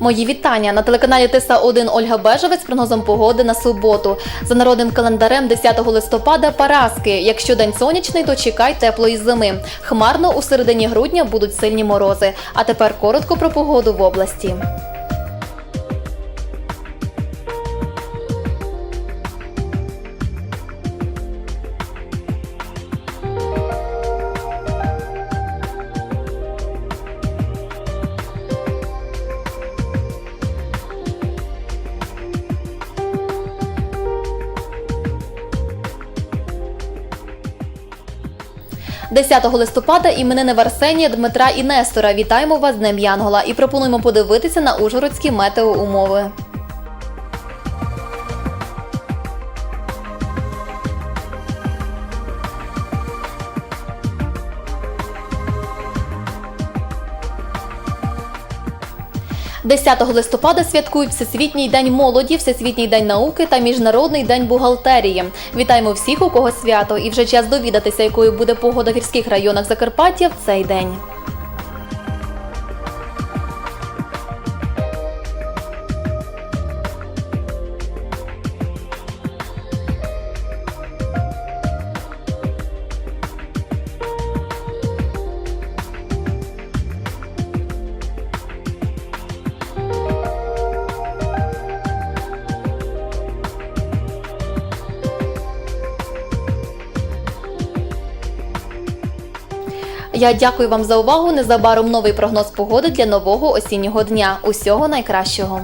Мої вітання на телеканалі Тиса 1 Ольга Бежевець з прогнозом погоди на суботу. За народним календарем 10 листопада Параски. Якщо день сонячний, то чекай теплої зими. Хмарно у середині грудня будуть сильні морози. А тепер коротко про погоду в області. – 10 листопада іменини Варсенія, Дмитра і Нестора. Вітаємо вас з Днем Янгола і пропонуємо подивитися на ужгородські метеоумови. – 10 листопада святкують Всесвітній день молоді, Всесвітній день науки та Міжнародний день бухгалтерії. Вітаємо всіх, у кого свято, і вже час довідатися, якою буде погода в гірських районах Закарпаття в цей день. Я дякую вам за увагу. Незабаром новий прогноз погоди для нового осіннього дня. Усього найкращого.